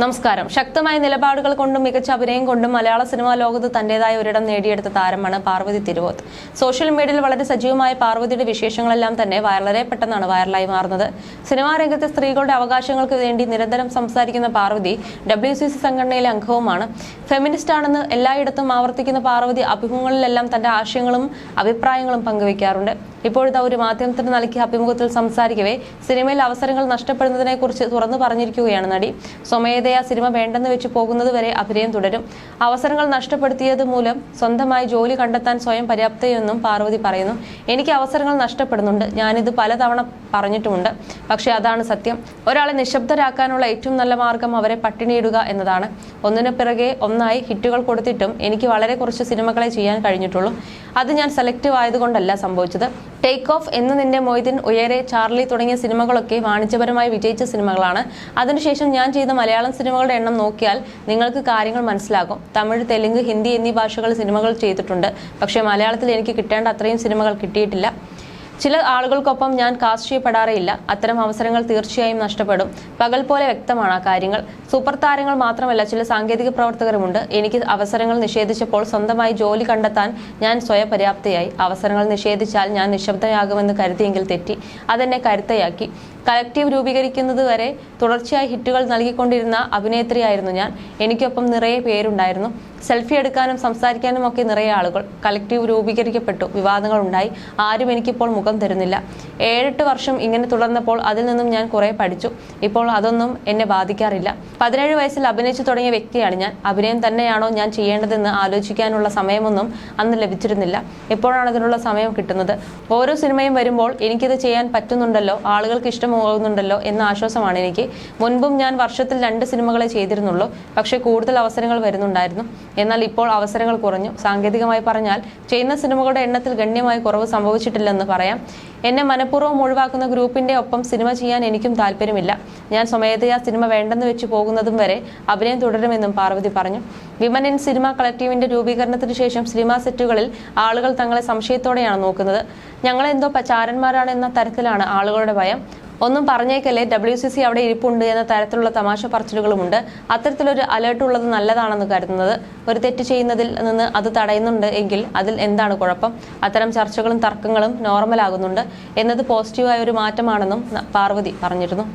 നമസ്കാരം. ശക്തമായ നിലപാടുകൾ കൊണ്ടും മികച്ച അഭിനയം കൊണ്ടും മലയാള സിനിമാ ലോകത്ത് തന്റേതായ ഒരിടം നേടിയെടുത്ത താരമാണ് പാർവതി തിരുവോത്ത്. സോഷ്യൽ മീഡിയയിൽ വളരെ സജീവമായ പാർവതിയുടെ വിശേഷങ്ങളെല്ലാം തന്നെ വളരെ പെട്ടെന്നാണ് വൈറലായി മാറുന്നത്. സിനിമാ രംഗത്തെ സ്ത്രീകളുടെ അവകാശങ്ങൾക്ക് വേണ്ടി നിരന്തരം സംസാരിക്കുന്ന പാർവതി ഡബ്ല്യു സി സി സംഘടനയിലെ അംഗവുമാണ്. ഫെമിനിസ്റ്റ് ആണെന്ന് എല്ലായിടത്തും ആവർത്തിക്കുന്ന പാർവതി അഭിമുഖങ്ങളിലെല്ലാം തന്റെ ആശയങ്ങളും അഭിപ്രായങ്ങളും പങ്കുവയ്ക്കാറുണ്ട് ഇപ്പോഴത്തെ ഒരു മാധ്യമത്തിന് നൽകിയ അഭിമുഖത്തിൽ സംസാരിക്കവേ സിനിമയിൽ അവസരങ്ങൾ നഷ്ടപ്പെടുന്നതിനെക്കുറിച്ച് തുറന്നു പറഞ്ഞിരിക്കുകയാണ് നടി. സ്വമേധയാ സിനിമ വേണ്ടെന്ന് വെച്ച് പോകുന്നതുവരെ അഭിനയം തുടരും. അവസരങ്ങൾ നഷ്ടപ്പെടുത്തിയത് മൂലം സ്വന്തമായി ജോലി കണ്ടെത്താൻ സ്വയം പര്യാപ്തയെന്നും പാർവതി പറയുന്നു. എനിക്ക് അവസരങ്ങൾ നഷ്ടപ്പെടുന്നുണ്ട്. ഞാനിത് പലതവണ പറഞ്ഞിട്ടുമുണ്ട്. പക്ഷേ അതാണ് സത്യം. ഒരാളെ നിശബ്ദരാക്കാനുള്ള ഏറ്റവും നല്ല മാർഗം അവരെ പട്ടിണിയിടുക എന്നതാണ്. ഒന്നിനു പിറകെ ഒന്നായി ഹിറ്റുകൾ കൊടുത്തിട്ടും എനിക്ക് വളരെ കുറച്ച് സിനിമകളെ ചെയ്യാൻ കഴിഞ്ഞിട്ടുള്ളൂ. അത് ഞാൻ സെലക്റ്റീവ് ആയതുകൊണ്ടല്ല സംഭവിച്ചത്. ടേക്ക് ഓഫ് എന്ന് നിന്റെ മൊയ്തീൻ ഉയരെ ചാർലി തുടങ്ങിയ സിനിമകളൊക്കെ വാണിജ്യപരമായി വിജയിച്ച സിനിമകളാണ്. അതിനുശേഷം ഞാൻ ചെയ്ത മലയാളം സിനിമകളുടെ എണ്ണം നോക്കിയാൽ നിങ്ങൾക്ക് കാര്യങ്ങൾ മനസ്സിലാകും. തമിഴ് തെലുങ്ക് ഹിന്ദി എന്നീ ഭാഷകൾ സിനിമകൾ ചെയ്തിട്ടുണ്ട്. പക്ഷേ മലയാളത്തിൽ എനിക്ക് കിട്ടേണ്ട അത്രയും സിനിമകൾ കിട്ടിയിട്ടില്ല. ചില ആളുകൾക്കൊപ്പം ഞാൻ കാസ്റ്റ് ചെയ്യപ്പെടാറേയില്ല. അത്തരം അവസരങ്ങൾ തീർച്ചയായും നഷ്ടപ്പെടും. പകൽ പോലെ വ്യക്തമാണ് ആ കാര്യങ്ങൾ. സൂപ്പർ താരങ്ങൾ മാത്രമല്ല ചില സാങ്കേതിക പ്രവർത്തകരുമുണ്ട്. എനിക്ക് അവസരങ്ങൾ നിഷേധിച്ചപ്പോൾ സ്വന്തമായി ജോലി കണ്ടെത്താൻ ഞാൻ സ്വയപര്യാപ്തയായി. അവസരങ്ങൾ നിഷേധിച്ചാൽ ഞാൻ നിശബ്ദയാകുമെന്ന് കരുതിയെങ്കിൽ തെറ്റി. അതെന്നെ കരുത്തയാക്കി. കളക്റ്റീവ് രൂപീകരിക്കുന്നത് വരെ തുടർച്ചയായി ഹിറ്റുകൾ നൽകിക്കൊണ്ടിരുന്ന അഭിനേത്രിയായിരുന്നു ഞാൻ. എനിക്കൊപ്പം നിറയെ പേരുണ്ടായിരുന്നു. സെൽഫി എടുക്കാനും സംസാരിക്കാനും ഒക്കെ നിറയെ ആളുകൾ കളക്റ്റീവ് രൂപീകരിക്കപ്പെട്ടു. വിവാദങ്ങൾ ഉണ്ടായി ആരും എനിക്കിപ്പോൾ മുഖം തരുന്നില്ല. ഏഴെട്ട് വർഷം ഇങ്ങനെ തുടർന്നപ്പോൾ അതിൽ നിന്നും ഞാൻ കുറെ പഠിച്ചു. ഇപ്പോൾ അതൊന്നും എന്നെ ബാധിക്കാറില്ല. പതിനേഴ് വയസ്സിൽ അഭിനയിച്ചു തുടങ്ങിയ വ്യക്തിയാണ് ഞാൻ. അഭിനയം തന്നെയാണോ ഞാൻ ചെയ്യേണ്ടതെന്ന് ആലോചിക്കാനുള്ള സമയമൊന്നും അന്ന് ലഭിച്ചിരുന്നില്ല. ഇപ്പോഴാണ് അതിനുള്ള സമയം കിട്ടുന്നത്? ഓരോ സിനിമയും വരുമ്പോൾ എനിക്കിത് ചെയ്യാൻ പറ്റുന്നുണ്ടല്ലോ. ആളുകൾക്ക് ഇഷ്ടമാകുന്നുണ്ടല്ലോ എന്ന ആശ്വാസമാണ് എനിക്ക്. മുൻപും ഞാൻ വർഷത്തിൽ രണ്ട് സിനിമകളെ ചെയ്തിരുന്നുള്ളൂ. പക്ഷേ കൂടുതൽ അവസരങ്ങൾ വരുന്നുണ്ടായിരുന്നു. എന്നാൽ ഇപ്പോൾ അവസരങ്ങൾ കുറഞ്ഞു. സാങ്കേതികമായി പറഞ്ഞാൽ ചെയ്യുന്ന സിനിമകളുടെ എണ്ണത്തിൽ ഗണ്യമായ കുറവ് സംഭവിച്ചിട്ടില്ലെന്ന് പറയാം. എന്നെ മനഃപൂർവം ഒഴിവാക്കുന്ന ഗ്രൂപ്പിന്റെ ഒപ്പം സിനിമ ചെയ്യാൻ എനിക്കും താല്പര്യമില്ല. ഞാൻ സ്വമേധയാ സിനിമ വേണ്ടെന്ന് വെച്ച് പോകുന്നതും വരെ അഭിനയം തുടരുമെന്നും പാർവതി പറഞ്ഞു. വിമൻ ഇൻ സിനിമ കളക്റ്റീവിന്റെ രൂപീകരണത്തിന് ശേഷം സിനിമാ സെറ്റുകളിൽ ആളുകൾ തങ്ങളെ സംശയത്തോടെയാണ് നോക്കുന്നത്. ഞങ്ങളെന്തോ പച്ചാരന്മാരാണ് എന്ന തരത്തിലാണ് ആളുകളുടെ ഭയം. ഒന്നും പറഞ്ഞേക്കല്ലേ? ഡബ്ല്യു സി സി അവിടെ ഇരിപ്പുണ്ട് എന്ന തരത്തിലുള്ള തമാശ പറച്ചിലുകളുമുണ്ട്. അത്തരത്തിലൊരു അലേർട്ട് ഉള്ളത് നല്ലതാണെന്ന് കരുതുന്നത്. ഒരു തെറ്റ് ചെയ്യുന്നതിൽ നിന്ന് അത് തടയുന്നുണ്ട് എങ്കിൽ അതിൽ എന്താണ് കുഴപ്പം? അത്തരം ചർച്ചകളും തർക്കങ്ങളും നോർമൽ ആകുന്നുണ്ട്. എന്നത് പോസിറ്റീവായ ഒരു മാറ്റമാണെന്നും പാർവതി പറഞ്ഞിരുന്നു.